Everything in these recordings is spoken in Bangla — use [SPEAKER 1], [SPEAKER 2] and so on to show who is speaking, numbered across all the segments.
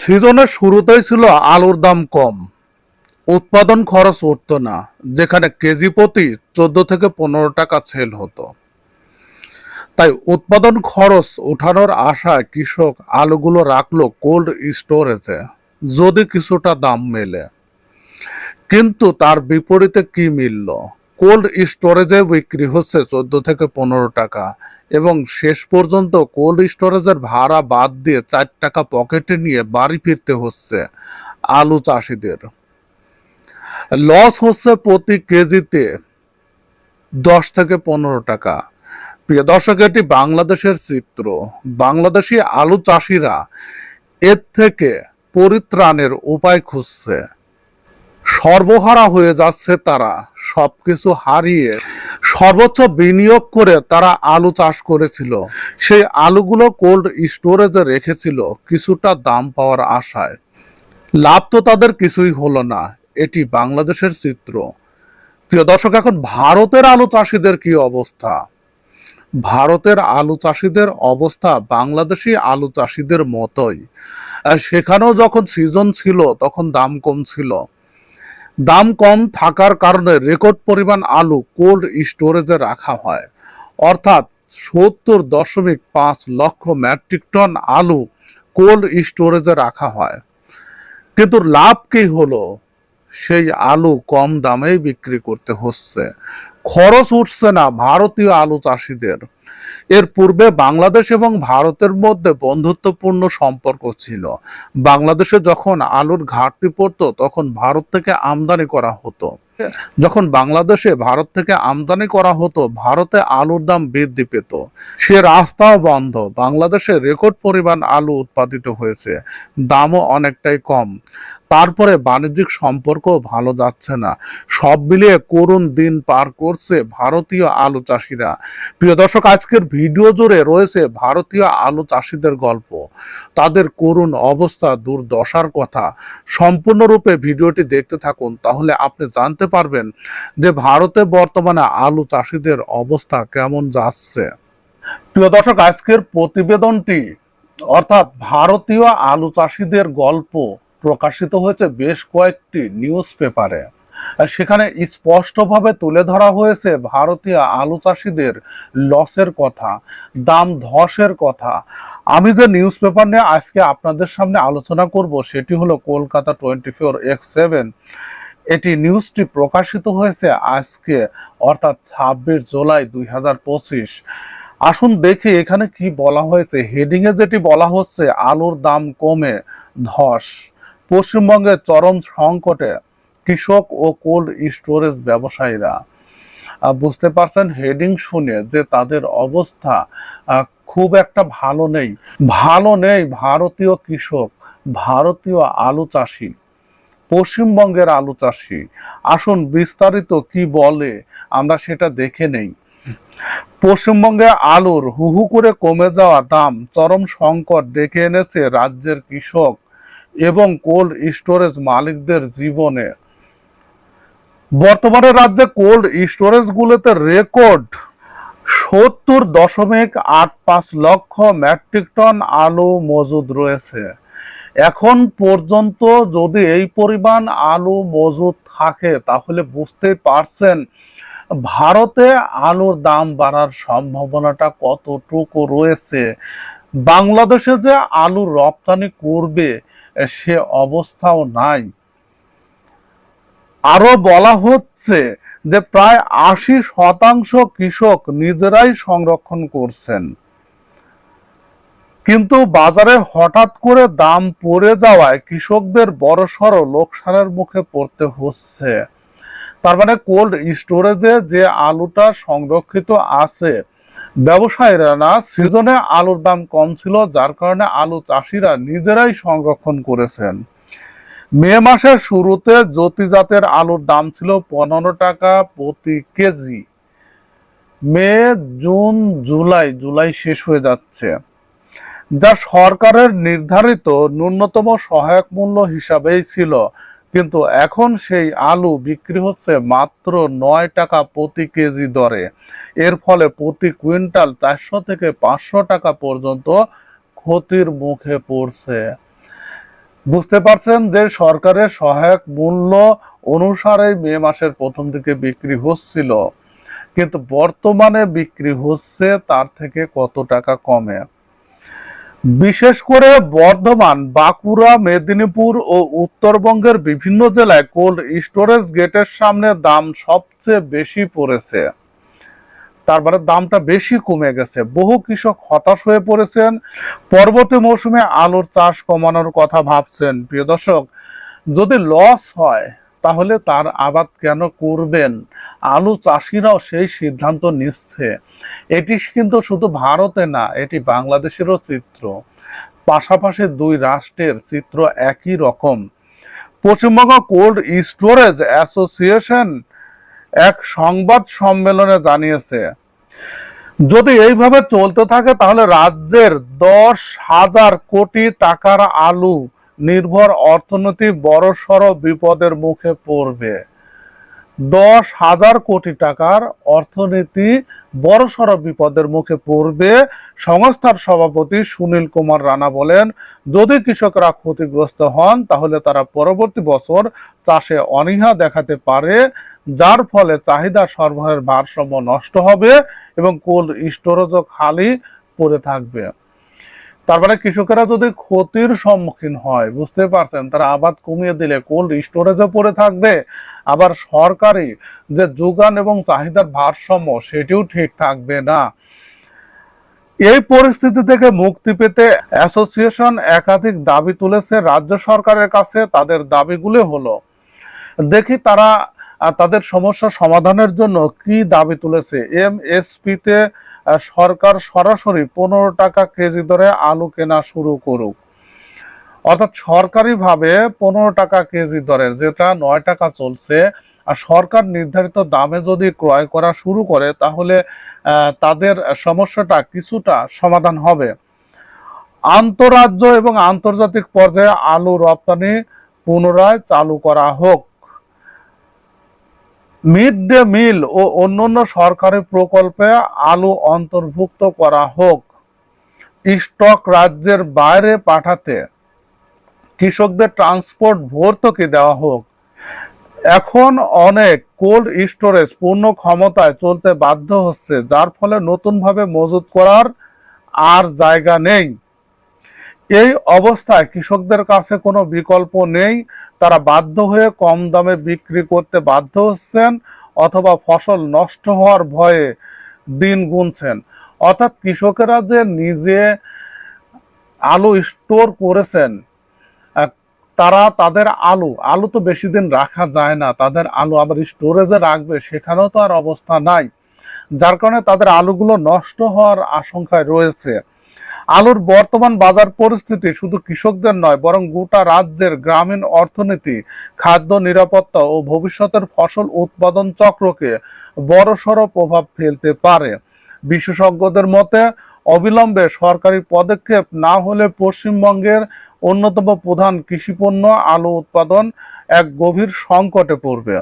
[SPEAKER 1] সিজনের শুরুতেই ছিল আলুর দাম কম। উৎপাদন খরচ উঠতো না, যেখানে কেজি প্রতি চোদ্দ থেকে পনেরো টাকা সেল হতো। তাই উৎপাদন খরচ ওঠানোর আশায় কৃষক আলুগুলো রাখল কোল্ড স্টোরেজে, যদি কিছুটা দাম মেলে। কিন্তু তার বিপরীতে কি মিলল? কোল্ড স্টোরেজে বিক্রি হচ্ছে চোদ্দ থেকে পনেরো টাকা এবং শেষ পর্যন্ত কোল্ড স্টোরেজের ভাড়া বাদ দিয়ে চার টাকা পকেটে নিয়ে বাড়ি ফিরতে হচ্ছে আলু চাষিদের। লস হচ্ছে প্রতি কেজিতে দশ থেকে পনেরো টাকা। প্রিয় দর্শক, এটি বাংলাদেশের চিত্র। বাংলাদেশি আলু চাষিরা এর থেকে পরিত্রাণের উপায় খুঁজছে। সর্বহারা হয়ে যাচ্ছে তারা। সবকিছু হারিয়ে সর্বোচ্চ বিনিয়োগ করে তারা আলু চাষ করেছিল। সেই আলুগুলো কোল্ড স্টোরেজে রেখেছিল কিছুটা দাম পাওয়ার আশায়। লাভ তো তাদের কিছুই হলো না, এটি বাংলাদেশের চিত্র। প্রিয় দর্শক, এখন ভারতের আলু চাষিদের কি অবস্থা? ভারতের আলু চাষিদের অবস্থা বাংলাদেশি আলু চাষিদের মতোই। সেখানেও যখন সিজন ছিল তখন দাম কম ছিল। দাম কম থাকার কারণে রেকর্ড পরিমাণ আলু কোল্ড স্টোরেজে রাখা হয়। অর্থাৎ সত্তর দশমিক পাঁচ লক্ষ মেট্রিক টন আলু কোল্ড স্টোরেজে রাখা হয়। কিন্তু লাভ কি হলো? সেই আলু কম দামেই বিক্রি করতে হচ্ছে। খরচ উঠছে না ভারতীয় আলু চাষিদের। এর পূর্বে বাংলাদেশ এবং ভারতের মধ্যে বন্ধুত্বপূর্ণ সম্পর্ক ছিল। বাংলাদেশে যখন আলুর ঘাটতি পড়তো, তখন ভারত থেকে আমদানি করা হতো। যখন বাংলাদেশে ভারত থেকে আমদানি করা হতো, ভারতে আলুর দাম বৃদ্ধি পেত। সে রাস্তাও বন্ধ। বাংলাদেশে রেকর্ড পরিমাণ আলু উৎপাদিত হয়েছে। দামও অনেকটাই কম। তারপরে বাণিজ্যিক সম্পর্ক ভালো যাচ্ছে না। সব মিলিয়ে করুণ দিন পার করছে ভারতীয় আলু চাষিরা। প্রিয় দর্শক, আজকের ভিডিও জুড়ে রয়েছে ভারতীয় আলু চাষিদের গল্প। তাদের করুণ অবস্থা, দুর্দশার কথা। সম্পূর্ণরূপে ভিডিওটি দেখতে থাকুন, তাহলে আপনি জানতে পারবেন যে ভারতে বর্তমানে আলু চাষিদের অবস্থা কেমন যাচ্ছে। প্রিয় দর্শক, আজকের প্রতিবেদনটি, অর্থাৎ ভারতীয় আলু চাষিদের গল্প প্রকাশিত হয়েছে বেশ কয়েকটি নিউজ পেপারে। সেখানে স্পষ্টভাবে তুলে ধরা হয়েছে ভারতীয় আলু চাষিদের লসের কথা, দাম ধসের কথা। আমি যে নিউজ পেপার নিয়ে আজকে আপনাদের সামনে আলোচনা করব, সেটি হলো Kolkata twenty four X seven. এটি নিউজটি প্রকাশিত হয়েছে আজকে, অর্থাৎ ছাব্বিশ জুলাই দুই হাজার পঁচিশ। আসুন দেখি এখানে কি বলা হয়েছে। হেডিংয়ে যেটি বলা হচ্ছে, আলুর দাম কমে, ধস। পশ্চিমবঙ্গের চরম সংকটে কৃষক ও কোল্ড স্টোরেজ ব্যবসায়ীরা বুঝতে পারছেন, হেডিং শুনে যে তাদের অবস্থা খুব একটা ভালো নেই। ভালো নেই ভারতীয় কৃষক, ভারতীয় আলু চাষি, পশ্চিমবঙ্গের আলু চাষি। আসুন বিস্তারিত কি বলে আমরা সেটা দেখে নেই। পশ্চিমবঙ্গে আলুর হুহু করে কমে যাওয়া দাম চরম সংকট ডেকে এনেছে রাজ্যের কৃষক এবং কোল্ড স্টোরেজ মালিকদের জীবনে। বর্তমানে রাজ্যে কোল্ড স্টোরেজ গুলোতে রেকর্ড সত্তর দশমিক আট পাঁচ লক্ষ মেট্রিক টন আলু মজুদ রয়েছে। এখন পর্যন্ত যদি এই পরিমাণ আলু মজুদ থাকে, তাহলে বুঝতেই পারছেন ভারতে আলুর দাম বাড়ার সম্ভাবনাটা কতটুকু রয়েছে। বাংলাদেশে যে আলু রপ্তানি করবে, সে অবস্থাও নাই। আরও বলা হচ্ছে যে প্রায় আশি শতাংশ কৃষক নিজেরাই সংরক্ষণ করছেন। কিন্তু বাজারে হঠাৎ করে দাম পড়ে যাওয়ায় কৃষকদের বড়সড় লোকসানের মুখে পড়তে হচ্ছে। তার মানে কোল্ড স্টোরেজে যে আলুটা সংরক্ষিত আছে, ব্যবসায়ীরা না সিজনে আলুর দাম কম ছিল, যার কারণে আলু চাষিরা নিজেরাই সংরক্ষণ করেছেন। মে মাসের শুরুতে জ্যোতিজাতের আলুর দাম ছিল পনেরো টাকা প্রতি কেজি। মে, জুন, জুলাই জুলাই শেষ হয়ে যাচ্ছে। যা সরকারের নির্ধারিত ন্যূনতম সহায়ক মূল্য হিসাবেই ছিল, কিন্তু এখন সেই আলু বিক্রি হচ্ছে মাত্র নয় টাকা প্রতি কেজি দরে। এর ফলে প্রতি কুইন্টাল চারশো থেকে পাঁচশো টাকা পর্যন্ত ক্ষতির মুখে পড়ছে। বুঝতে পারছেন যে সরকারের সহায়ক মূল্য অনুসারে মে মাসের প্রথম দিকে বিক্রি হচ্ছিল। কিন্তু বর্তমানে বিক্রি হচ্ছে তার থেকে কত টাকা কমে? বিশেষ করে বর্ধমান, বাঁকুড়া, মেদিনীপুর ও উত্তরবঙ্গের বিভিন্ন জেলায় কোল্ড স্টোরেজ গেটের সামনে দাম সবচেয়ে বেশি পড়েছে। তারপরে দামটা বেশি কমে গেছে। বহু কৃষক হতাশ হয়ে পড়েছেন। পরবর্তী মৌসুমে আলুর চাষ কমানোর কথা ভাবছেন। প্রিয় দর্শক, যদি লস হয়, তাহলে তার আবাদ কেন করবেন? আলু চাষিরাও সেই সিদ্ধান্ত নিচ্ছে। এটি কিন্তু শুধু ভারতে না, এটি বাংলাদেশেরও চিত্র। পাশাপাশি দুই রাষ্ট্রের চিত্র একই রকম। পশ্চিমবঙ্গ কোল্ড স্টোরেজ অ্যাসোসিয়েশন এক সংবাদ সম্মেলনে জানিয়েছে। যদি এইভাবে চলতে থাকে, তাহলে রাজ্যের দশ হাজার কোটি টাকার আলু নির্ভর অর্থনীতি বড়সড় বিপদের মুখে পড়বে। দশ হাজার কোটি টাকার অর্থনীতি বড়সড় বিপদের মুখে পড়বে, সংস্থার সভাপতি সুনীল কুমার রানা বলেন, যদি কৃষকরা ক্ষতিগ্রস্ত হন, তাহলে তারা পরবর্তী বছর চাষে অনীহা দেখাতে পারে, যার ফলে চাহিদা সরবরাহের ভারসাম্য নষ্ট হবে এবং কোল্ড স্টোরেজও খালি পড়ে থাকবে। তারপরে কৃষকেরা যদি ক্ষতির সম্মুখীন হয়, বুঝতে পারছেন? তারা আবাদ কমিয়ে দিলে কোল্ড স্টোরেজও পড়ে থাকবে। আবার সরকারি যে যোগান এবং চাহিদার ভারসাম্য, সেটিও ঠিক থাকবে না। এই পরিস্থিতি থেকে মুক্তি পেতে অ্যাসোসিয়েশন একাধিক দাবি তুলেছে রাজ্য সরকারের কাছে। তাদের দাবিগুলো হলো, দেখি তারা তাদের সমস্যা সমাধানের জন্য কি দাবি তুলেছে। এম তে সরকার সরাসরি পনেরো টাকা কেজি দরে আলু কেনা শুরু করুক। অর্থাৎ সরকারিভাবে পনেরো টাকা কেজি দরের যেটা নয় টাকা চলছে, আর সরকার নির্ধারিত দামে যদি ক্রয় করা শুরু করে, তাহলে তাদের সমস্যাটা কিছুটা সমাধান হবে। আন্তরাজ্য এবং আন্তর্জাতিক পর্যায়ে আলু রপ্তানি পুনরায় চালু করা হোক। মিড ডে মিল ও অন্যান্য সরকারি প্রকল্পে আলু অন্তর্ভুক্ত করা হোক। স্টক রাজ্যের বাইরে পাঠাতে কৃষকদের ট্রান্সপোর্ট ভর্তুকি দেওয়া হোক। এখন অনেক কোল্ড স্টোরেজ পূর্ণ ক্ষমতায় চলতে বাধ্য হচ্ছে, যার ফলে নতুনভাবে মজুত করার আর জায়গা নেই। এই অবস্থায় কৃষকদের কাছে কোনো বিকল্প নেই। তারা বাধ্য হয়ে কম দামে বিক্রি করতে বাধ্য হচ্ছেন অথবা ফসল নষ্ট হওয়ার ভয়ে দিন গুনছেন। অর্থাৎ কৃষকেরা যে নিজে আলু স্টোর করেছেন তারা তাদের আলু আলু তো বেশি দিন রাখা যায় না, তাদের আলু আবার স্টোরেজে রাখবে, সেখানেও তো আর অবস্থা নাই। যার কারণে তাদের আলুগুলো নষ্ট হওয়ার আশঙ্কায় রয়েছে। আলুর বর্তমান বাজার পরিস্থিতি শুধু কৃষকদের নয়, বরং গোটা রাজ্যের গ্রামীণ অর্থনীতি, খাদ্য নিরাপত্তা ও ভবিষ্যতের ফসল উৎপাদন চক্রকে বড়সড় প্রভাব ফেলতে পারে। বিশেষজ্ঞদের মতে, অবিলম্বে সরকারি পদক্ষেপ না হলে পশ্চিমবঙ্গের অন্যতম প্রধান কৃষিপণ্য আলু উৎপাদন এক গভীর সংকটে পড়বে।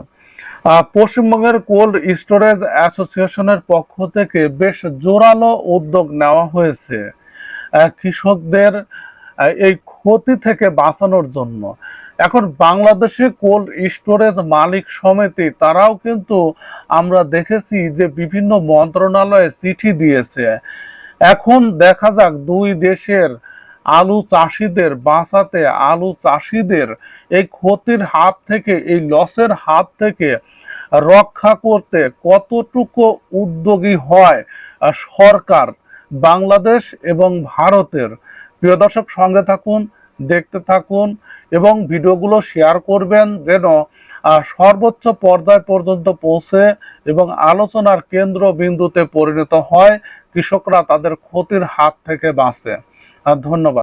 [SPEAKER 1] পশ্চিমবঙ্গের কোল্ড স্টোরেজ অ্যাসোসিয়েশনের পক্ষ থেকে বেশ জোরালো উদ্যোগ নেওয়া হয়েছে। কৃষকদের এই ক্ষতি থেকে বাঁচানোর জন্য। এখন বাংলাদেশে কোল্ড স্টোরেজ মালিক সমিতি, তারাও কিন্তু আমরা দেখেছি যে বিভিন্ন মন্ত্রণালয়ে চিঠি দিয়েছে। এখন দেখা যাক দুই দেশের আলু চাষিদের বাঁচাতে, আলু চাষিদের এই ক্ষতির হাত থেকে, এই লসের হাত থেকে রক্ষা করতে কতটুকু উদ্যোগী হয় সরকার বাংলাদেশ এবং ভারতের। প্রিয় দর্শক, সঙ্গে থাকুন, দেখতে থাকুন এবং ভিডিওগুলো শেয়ার করবেন যেন সর্বোচ্চ পর্যায় পর্যন্ত পৌঁছে এবং আলোচনার কেন্দ্রবিন্দুতে পরিণত হয়। কৃষকরা তাদের ক্ষতির হাত থেকে বাঁচে। ধন্যবাদ।